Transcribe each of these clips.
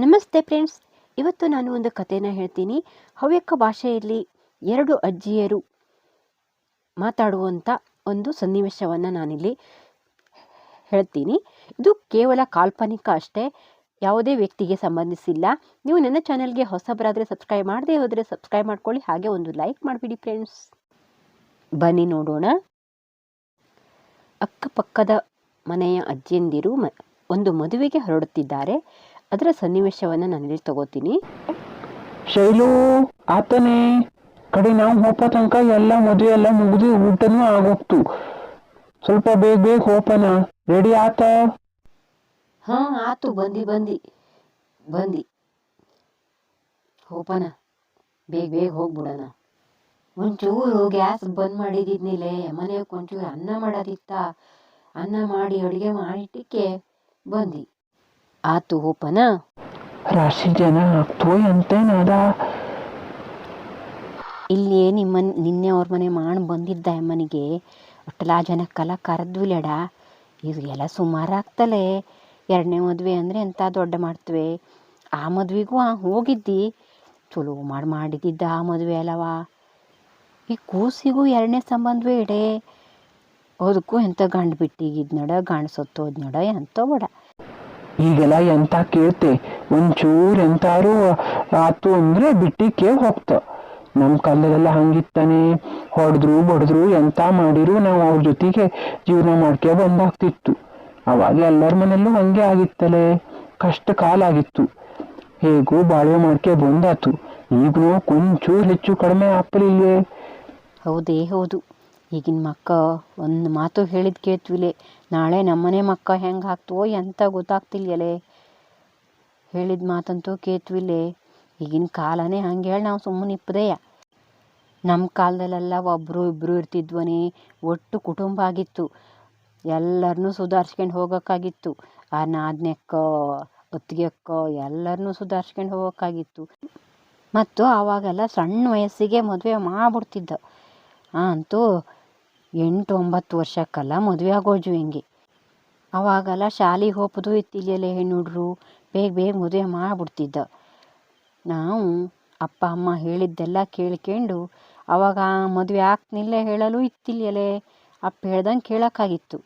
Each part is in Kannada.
ನಮಸ್ತೆ ಫ್ರೆಂಡ್ಸ್. ಇವತ್ತು ನಾನು ಒಂದು ಕಥೆನ ಹೇಳ್ತೀನಿ. ಹವ್ಯಕ ಭಾಷೆಯಲ್ಲಿ ಎರಡು ಅಜ್ಜಿಯರು ಮಾತಾಡುವಂಥ ಒಂದು ಸನ್ನಿವೇಶವನ್ನು ನಾನಿಲ್ಲಿ ಹೇಳ್ತೀನಿ. ಇದು ಕೇವಲ ಕಾಲ್ಪನಿಕ ಅಷ್ಟೇ, ಯಾವುದೇ ವ್ಯಕ್ತಿಗೆ ಸಂಬಂಧಿಸಿಲ್ಲ. ನೀವು ನನ್ನ ಚಾನಲ್ಗೆ ಹೊಸಬರಾದರೆ ಸಬ್ಸ್ಕ್ರೈಬ್ ಮಾಡದೇ ಹೋದರೆ ಸಬ್ಸ್ಕ್ರೈಬ್ ಮಾಡ್ಕೊಳ್ಳಿ. ಹಾಗೆ ಒಂದು ಲೈಕ್ ಮಾಡಿಬಿಡಿ ಫ್ರೆಂಡ್ಸ್. ಬನ್ನಿ ನೋಡೋಣ. ಅಕ್ಕಪಕ್ಕದ ಮನೆಯ ಅಜ್ಜಿಯಂದಿರು ಒಂದು ಮದುವೆಗೆ ಹೊರಡುತ್ತಿದ್ದಾರೆ. ಅದರ ಸನ್ನಿವೇಶವನ್ನು ನಾನಿಲ್ಲಿ ತಗೋತೀನಿ. ಶೈಲು ಆತನೇ. ಕಡೆ ನಾವು ಹೋಪ ತನಕ ಎಲ್ಲ ಮದುವೆ ಎಲ್ಲ ಮುಗಿದು ಊಟನೂ ಆಗೋಗ್ತು. ಸ್ವಲ್ಪ ಬೇಗ ಬೇಗ ಹೋಪನ. ರೆಡಿ ಆತ? ಹಾ ಆತು. ಬಂದಿ ಬಂದಿ. ಬಂದಿ. ಹೋಪನ. ಬೇಗ ಬೇಗ ಹೋಗ್ಬಿಡೋಣ. ಒಂಚೂರು ಗ್ಯಾಸ್ ಬಂದ್ ಮಾಡಿದಿದ್ನಿಲೆ. ಮನೆಗೆ ಒಂಚೂರು ಅನ್ನ ಮಾಡೋದಿತ್ತ? ಅನ್ನ ಮಾಡಿ ಅಡುಗೆ ಮಾಡಿಟ್ಟಿಕ್ಕೆ ಬಂದಿ. ಆತು ಹೋಪನ? ರಾಶಿ ಜನ ಆಗ್ತೋಯ್ ಅಂತೇನಾದ ಇಲ್ಲಿ ನಿಮ್ಮ ನಿನ್ನೆ ಅವ್ರ ಮನೆ ಮಾಣ್ ಬಂದಿದ್ದ ಅಮ್ಮನಿಗೆ ಅಷ್ಟೆಲ್ಲ ಜನಕ್ಕೆಲ್ಲ ಇದು ಎಲ್ಲ ಸುಮಾರು ಆಗ್ತಲೇ. ಎರಡನೇ ಮದುವೆ ಅಂದರೆ ಎಂತ ದೊಡ್ಡ ಮಾಡ್ತವೆ. ಆ ಮದುವೆಗೂ ಆ ಹೋಗಿದ್ದಿ. ಚಲೋ ಮಾಡಿ ಮಾಡಿದ್ದಿದ್ದ ಆ ಮದುವೆ ಅಲ್ಲವ. ಈ ಕೂಸಿಗೂ ಎರಡನೇ ಸಂಬಂಧವೇ ಇಡೇ ಅದಕ್ಕೂ ಎಂಥ ಗಂಡು ಬಿಟ್ಟಿಗಿದ್ ನಡ ಗಂಡು ಸತ್ತೋದ್ ನಡ ಎಂತ ಬಡ ಈಗೆಲ್ಲ ಎಂತ ಕೇಳ್ತೆ? ಒಂಚೂರ್ ಎಂತಾರು ಆತು ಅಂದ್ರೆ ಬಿಟ್ಟಿಕ್ಕೆ ಹೋಗ್ತ. ನಮ್ ಕಾಲದಲ್ಲೆಲ್ಲ ಹಂಗಿತ್ತಾನೆ. ಹೊಡೆದ್ರು, ಬಡಿದ್ರು ಎಂತ ಮಾಡಿರು ನಾವು ಅವ್ರ ಜೊತೆಗೆ ಜೀವನ ಮಾಡ್ಕೆ ಬಂದಾಗ್ತಿತ್ತು. ಅವಾಗ ಎಲ್ಲರ ಮನೆಯಲ್ಲೂ ಹಂಗೆ ಆಗಿತ್ತಲೆ. ಕಷ್ಟ ಕಾಲ ಆಗಿತ್ತು. ಹೇಗೂ ಬಾಳ್ವೆ ಮಾಡ್ಕೆ ಬಂದಾತು. ಈಗೂ ಕೊಂಚೂರು ಹೆಚ್ಚು ಕಡಿಮೆ ಆಗ್ತಿಲ್ವೇ ಹೌದೇ ಹೌದು. ಈಗಿನ ಮಕ್ಕ ಒಂದು ಮಾತು ಹೇಳಿದ್ ಕೇಳ್ತ್ವಿಲೆ. ನಾಳೆ ನಮ್ಮನೆ ಮಕ್ಕ ಹೆಂಗೆ ಹಾಕ್ತವೋ ಎಂತ ಗೊತ್ತಾಗ್ತಿಲ್ಲ ಹೇಳಿದ ಮಾತಂತೂ ಕೇತ್ವಿಲ್ಲೆ. ಈಗಿನ ಕಾಲನೇ ಹಂಗೆ ಹೇಳಿ ನಾವು ಸುಮ್ಮನೆ ಇಪ್ಪದೆಯ ನಮ್ಮ ಕಾಲದಲ್ಲೆಲ್ಲ ಒಬ್ಬರು ಇಬ್ಬರು ಇರ್ತಿದ್ವನಿ. ಒಟ್ಟು ಕುಟುಂಬ ಆಗಿತ್ತು. ಎಲ್ಲರನ್ನೂ ಸುಧಾರಿಸ್ಕೊಂಡು ಹೋಗೋಕ್ಕಾಗಿತ್ತು ಆ ನಾದ್ನೆಕ್ಕ ಅತ್ತಿಗೆಕ್ಕ ಎಲ್ಲರನ್ನೂ ಸುಧಾರಿಸ್ಕೊಂಡು ಹೋಗೋಕ್ಕಾಗಿತ್ತು ಮತ್ತು ಆವಾಗೆಲ್ಲ ಸಣ್ಣ ವಯಸ್ಸಿಗೆ ಮದುವೆ ಮಾಡ್ಬಿಡ್ತಿದ್ದ. ಅಂತೂ ಎಂಟು ಒಂಬತ್ತು ವರ್ಷಕ್ಕೆಲ್ಲ ಮದುವೆ ಆಗೋಜು ಹಿಂಗೆ. ಅವಾಗೆಲ್ಲ ಶಾಲೆಗೆ ಹೋಗೋದು ಇತ್ತಿಲ್ಲೆಲ್ಲ ಹೆಣ್ಣು ಹುಡ್ರು ಬೇಗ ಬೇಗ ಮದುವೆ ಮಾಡಿಬಿಡ್ತಿದ್ದ. ನಾವು ಅಪ್ಪ, ಅಮ್ಮ ಹೇಳಿದ್ದೆಲ್ಲ ಕೇಳ್ಕೊಂಡು ಅವಾಗ ಮದುವೆ ಆಗ್ತಿಲ್ಲ ಹೇಳಲು ಇತ್ತಿಲ್ಲೆಲೆ ಅಪ್ಪ ಹೇಳ್ದಂಗೆ ಕೇಳೋಕ್ಕಾಗಿತ್ತು.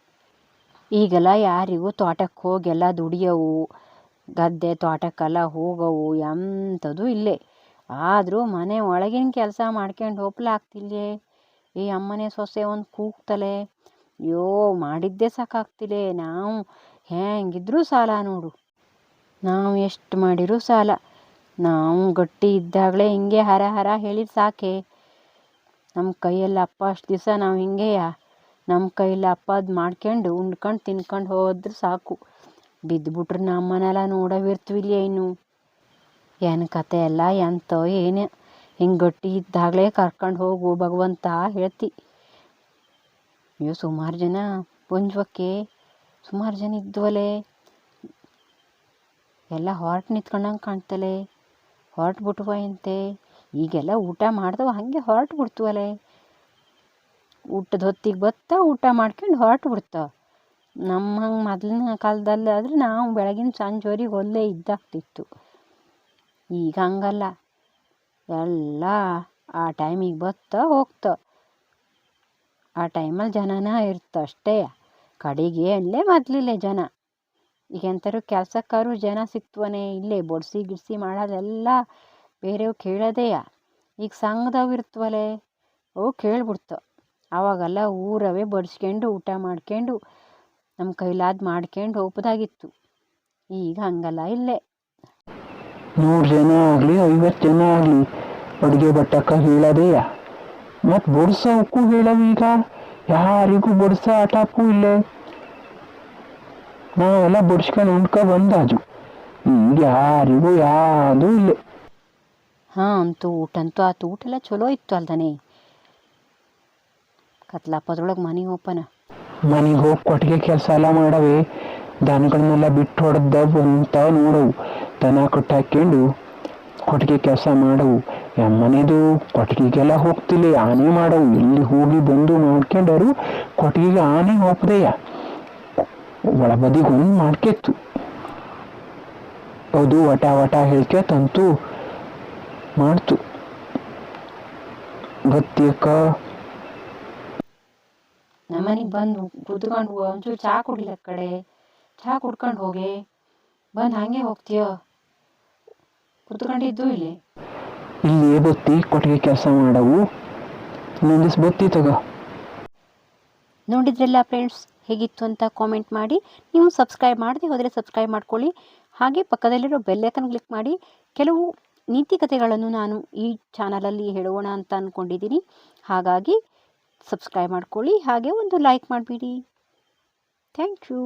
ಈಗೆಲ್ಲ ಯಾರಿಗೂ ತೋಟಕ್ಕೆ ಹೋಗೆಲ್ಲ ದುಡಿಯವು, ಗದ್ದೆ ತೋಟಕ್ಕೆಲ್ಲ ಹೋಗವು ಎಂಥದ್ದು ಇಲ್ಲೇ. ಆದರೂ ಮನೆ ಒಳಗಿನ ಕೆಲಸ ಮಾಡ್ಕೊಂಡು ಹೋಗ್ಲಾಗ್ತಿಲ್ಲೆ ಈ ಅಮ್ಮನೆ ಸೊಸೆ ಒಂದು ಕೂಗ್ತಲೆ. ಅಯ್ಯೋ, ಮಾಡಿದ್ದೇ ಸಾಕಾಗ್ತಿಲೆ ನಾವು ಹೇಗಿದ್ರೂ ಸಾಲ ನೋಡು. ನಾವು ಎಷ್ಟು ಮಾಡಿರೂ ಸಾಲ. ನಾವು ಗಟ್ಟಿ ಇದ್ದಾಗಲೇ ಹಿಂಗೆ ಹರ ಹರ ಹೇಳಿದ ಸಾಕೆ. ನಮ್ಮ ಕೈಯಲ್ಲಿ ಅಪ್ಪ ಅಷ್ಟು ದಿವಸ ನಾವು ಹಿಂಗೆಯ? ನಮ್ಮ ಕೈಯಲ್ಲಿ ಅಪ್ಪ ಅದು ಮಾಡ್ಕೊಂಡು ಉಂಡ್ಕೊಂಡು ತಿನ್ಕೊಂಡು ಹೋದ್ರೆ ಸಾಕು. ಬಿದ್ದುಬಿಟ್ರೆ ನಮ್ಮನೆಲ್ಲ ನೋಡವಿರ್ತೀವಿಲ್ಲ ಇನ್ನು? ಏನು ಕತೆ ಎಲ್ಲ ಎಂತೋ ಏನು? ಹಿಂಗೆ ಗಟ್ಟಿ ಇದ್ದಾಗಲೇ ಕರ್ಕೊಂಡು ಹೋಗು ಭಗವಂತ ಹೇಳ್ತಿ. ಅಯ್ಯೋ, ಸುಮಾರು ಜನ ಪುಂಜ್ವಕ್ಕೆ, ಸುಮಾರು ಜನ ಇದ್ವಲೆ. ಎಲ್ಲ ಹೊರಟು ನಿಂತ್ಕೊಂಡಂಗೆ ಕಾಣ್ತಲೆ. ಹೊರಟು ಬಿಟ್ವ ಅಂತೆ ಈಗೆಲ್ಲ ಊಟ ಮಾಡ್ದವ ಹಾಗೆ ಹೊರಟು ಬಿಡ್ತವಲೆ. ಊಟದ ಹೊತ್ತಿಗೆ ಬತ್ತ, ಊಟ ಮಾಡ್ಕೊಂಡು ಹೊರಟು ಬಿಡ್ತಾವ ನಮ್ಮ ಹಂಗೆ ಮೊದಲಿನ ಕಾಲದಲ್ಲಿ ಆದರೆ ನಾವು ಬೆಳಗಿನ ಸಂಜೆವರೆಗೆ ಒಲ್ಲೇ ಇದ್ದಾಗ್ತಿತ್ತು. ಈಗ ಹಂಗಲ್ಲ. ಎಲ್ಲ ಆ ಟೈಮಿಗೆ ಬತ್ತ, ಹೋಗ್ತ. ಆ ಟೈಮಲ್ಲಿ ಜನನ ಇರ್ತ ಅಷ್ಟೇ. ಕಡೆಗೆ ಅಲ್ಲೇ ಮೊದಲಿಲ್ಲ ಜನ. ಈಗ ಎಂಥರು ಕೆಲ್ಸಕ್ಕಾರು ಜನ ಸಿಕ್ತವನೆ ಇಲ್ಲೇ, ಬೊಡ್ಸಿ ಗಿಡ್ಸಿ ಮಾಡೋದೆಲ್ಲ ಬೇರೆಯವ್ರು ಕೇಳೋದೇಯ ಈಗ ಸಂಘದವು ಇರ್ತವಲೆ ಅವು ಕೇಳ್ಬಿಡ್ತ. ಆವಾಗೆಲ್ಲ ಊರವೇ ಬಡಿಸ್ಕೊಂಡು ಊಟ ಮಾಡ್ಕೊಂಡು, ನಮ್ಮ ಕೈಲಾದ ಮಾಡ್ಕೊಂಡು ಹೋಗ್ಬೋದಾಗಿತ್ತು ಈಗ ಹಂಗಲ್ಲ ಇಲ್ಲೇ. ನೂರು ಜನ ಆಗ್ಲಿ, ಐವತ್ತು ಜನ ಆಗಲಿ, ಅಡುಗೆ ಬಟ್ಟಕ್ಕ ಹೇಳೋದೇಯ ಮತ್ ಬಡ್ಸೋಕ್ಕೂ ಹೇಳವೀಗ ಯಾರಿಗೂ ಬಡ್ಸೋ ಆಟಾಪು ಇಲ್ಲೇ. ನಾವೆಲ್ಲ ಬಡ್ಸ್ಕೊಂಡು ಉಂಡ್ಕ ಬಂದಾಜು ಈಗ ಯಾರಿಗೂ ಯಾವುದೂ ಇಲ್ಲ. ಹಾ ಅಂತೂ ಊಟ ಅಂತೂ ಆತು. ಊಟ ಎಲ್ಲ ಚಲೋ ಇತ್ತು ಅಲ್ದನೆ. ಕತ್ಲಾಪದ್ರೊಳಗೆ ಮನೆ ಓಪನ ಮನೆಗೆ ಹೋಗಿ ಕೊಟ್ಟಿಗೆ ಕೆಲಸ ಎಲ್ಲ ಮಾಡವೆ. ದನಗಳನ್ನೆಲ್ಲ ಬಿಟ್ಟು ಹೊಡೆದ ಅಂತ ನೋಡವು. ದನ ಕೊಟ್ಟಾಕೊಂಡು ಕೊಟ್ಟಿಗೆ ಕೆಲಸ ಮಾಡವು. ಮನೆದು ಕೊಟ್ಟಿಗೆಗೆಲ್ಲ ಹೋಗ್ತಿಲ್ಲ, ಆನೆ ಮಾಡವು ಇಲ್ಲಿ ಹೋಗಿ ಬಂದು ನೋಡ್ಕೊಂಡರು ಕೊಟ್ಟಿಗೆಗೆ ಆನೆ ಹೋಗ್ದೆಯ ಒಳಬದಿಗೆ ಒಂದು ಮಾಡ್ಕೆತ್ತು. ಅದು ವಟ ವಟ ತಂತು ಮಾಡ್ತು. ಗೊತ್ತಿಯಕ್ಕ ನಮ್ಮನೆಗೆ ಬಂದು ಕುತ್ಕೊಂಡು ಒಂಚೂರು ಚಹಾ ಕುಡಿಲ ಕಡೆ. ಚಾ ಕುಡ್ಕೊಂಡು ಹೋಗೆ. ಬಂದು ಹಾಗೆ ಹೋಗ್ತೀಯ? ಕುತ್ಕೊಂಡಿದ್ದು ಇಲ್ಲಿ. ಇಲ್ಲಿ ಬತ್ತಿ ಕೊಟ್ಟಿಗೆ ಕೆಲಸ ಮಾಡವು. ಇನ್ನೊಂದಿಸ್ ಬತ್ತಿ ತಗೋ. ನೋಡಿದ್ರಲ್ಲ ಫ್ರೆಂಡ್ಸ್ ಹೇಗಿತ್ತು ಅಂತ ಕಾಮೆಂಟ್ ಮಾಡಿ. ನೀವು ಸಬ್ಸ್ಕ್ರೈಬ್ ಮಾಡದೆ ಹೋದರೆ ಸಬ್ಸ್ಕ್ರೈಬ್ ಮಾಡ್ಕೊಳ್ಳಿ. ಹಾಗೆ ಪಕ್ಕದಲ್ಲಿರೋ ಬೆಲ್ಲೈಕನ್ ಕ್ಲಿಕ್ ಮಾಡಿ. ಕೆಲವು ನೀತಿ ಕಥೆಗಳನ್ನು ನಾನು ಈ ಚಾನಲಲ್ಲಿ ಹೇಳೋಣ ಅಂತ ಅಂದ್ಕೊಂಡಿದ್ದೀನಿ ಹಾಗಾಗಿ ಸಬ್ಸ್ಕ್ರೈಬ್ ಮಾಡ್ಕೊಳ್ಳಿ. ಹಾಗೆ ಒಂದು ಲೈಕ್ ಮಾಡಿಬಿಡಿ. Thank you